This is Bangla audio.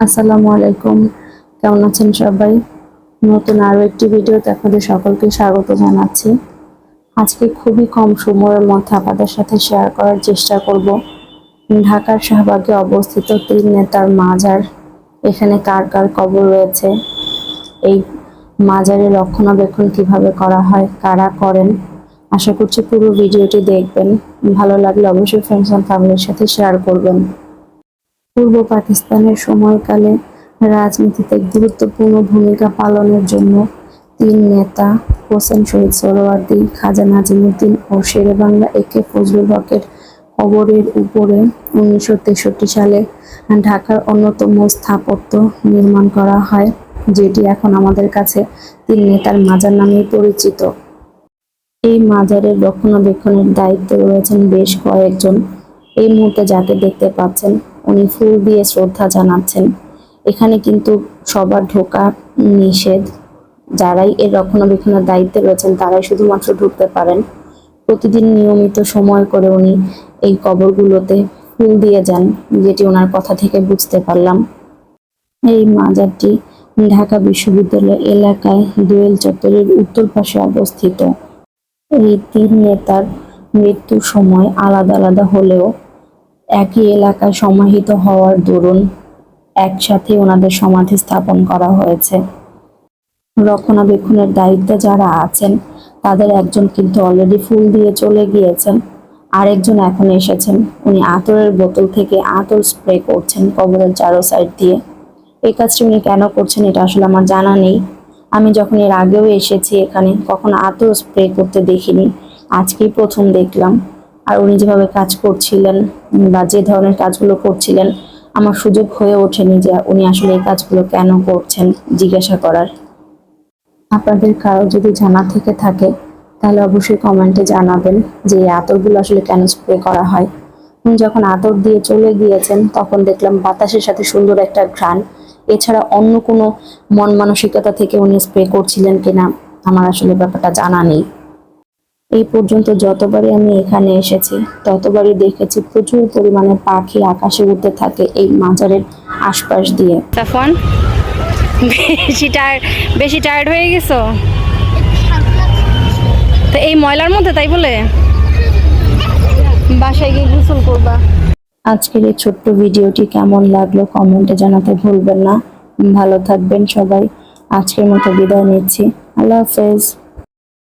আসসালামু আলাইকুম। কেমন আছেন সবাই? নতুন আরও একটি ভিডিওতে আপনাদের সকলকে স্বাগত জানাচ্ছি। আজকে খুবই কম সময়ের মধ্যে আপনাদের সাথে শেয়ার করার চেষ্টা করব। ঢাকার শাহবাগে অবস্থিত তিন নেতার মাজার। এখানে কার কার কবর রয়েছে? এই মাজারের রক্ষণাবেক্ষণ কীভাবে করা হয়? কারা করেন? আশা করছি পুরো ভিডিওটি দেখবেন। ভালো লাগলে অবশ্যই ফ্রেন্ডস অ্যান্ড ফ্যামিলির সাথে শেয়ার করবেন। পূর্ব পাকিস্তানের সময়কালে রাজনীতিতে গুরুত্বপূর্ণ ভূমিকা পালনের জন্য তিন নেতা হোসেন শহীদ সোহরাওয়ার্দী খাজা নাজিমুদ্দিন ও শেরেবাংলা একে ফজলুল হকের কবরের উপরে উনিশশো তেষট্টি সালে ঢাকার অন্যতম স্থাপত্য নির্মাণ করা হয়, যেটি এখন আমাদের কাছে তিন নেতার মাজার নামে পরিচিত। এই মাজারের রক্ষণাবেক্ষণের দায়িত্বে রয়েছেন বেশ কয়েকজন। এই মুহূর্তে যাকে দেখতে পাচ্ছেন উনি ফুল দিয়ে শ্রদ্ধা জানাচ্ছেন। এখানে কিন্তু সবার ঢোকা নিষেধ। যারাই এর রক্ষণাবেক্ষণের দায়িত্বে রয়েছেন, তারাই শুধুমাত্র ঢুকতে পারেন। প্রতিদিন নিয়মিত সময় করে উনি এই কবরগুলোতে ফুল দিয়ে যান, যেটি ওনার কথা থেকে বুঝতে পারলাম। এই মাজারটি ঢাকা বিশ্ববিদ্যালয় এলাকায় দোয়েল চত্বরের উত্তর পাশে অবস্থিত। এই তিন নেতার মৃত্যুর সময় আলাদা আলাদা হলেও একই এলাকায় সমাহিত হওয়ার দরুন একসাথে ওনাদের সমাধি স্থাপন করা হয়েছে। রক্ষণাবেক্ষণের দায়িত্বে যারা আছেন, তাদের একজন কিন্তু অলরেডি ফুল দিয়ে চলে গিয়েছেন। আরেকজন এখন এসেছেন। উনি আতরের বোতল থেকে আতর স্প্রে করছেন কবরের চারো সাইড দিয়ে। এই কাজটি উনি কেন করছেন এটা আসলে আমার জানা নেই। আমি যখন এর আগেও এসেছি এখানে, কখনো আতর স্প্রে করতে দেখিনি। আজকেই প্রথম দেখলাম। আর উনি যেভাবে কাজ করছিলেন বা যে ধরনের কাজগুলো করছিলেন, আমার সুযোগ হয়ে ওঠেনি যে উনি আসলে এই কাজগুলো কেন করছেন জিজ্ঞাসা করার। আপনাদের কারও যদি জানা থেকে থাকে, তাহলে অবশ্যই কমেন্টে জানাবেন যে এই আতরগুলো আসলে কেন স্প্রে করা হয়। উনি যখন আতর দিয়ে চলে গিয়েছেন, তখন দেখলাম বাতাসের সাথে সুন্দর একটা ঘ্রাণ। এছাড়া অন্য কোনো মন মানসিকতা থেকে উনি স্প্রে করছিলেন কিনা, আমার আসলে ব্যাপারটা জানা নেই। এই পর্যন্ত যতবারই আমি এখানে এসেছি ততবারই দেখেছি প্রচুর পরিমাণে পাখি আকাশে উঠতে থাকে এই মাজারের আশপাশ দিয়ে। তখন বেশি টায়ার্ড বেশি টায়ার্ড হয়ে গেছো? তো এই ময়লার মধ্যে তাই বলে? বাসায় গিয়ে গোসল করবা। আজকের এই ছোট্ট ভিডিওটি কেমন লাগল কমেন্টে জানাতে ভুলবেন না। ভালো থাকবেন সবাই। আজকের মতো বিদায় নিচ্ছি। আল্লাহ হাফেজ।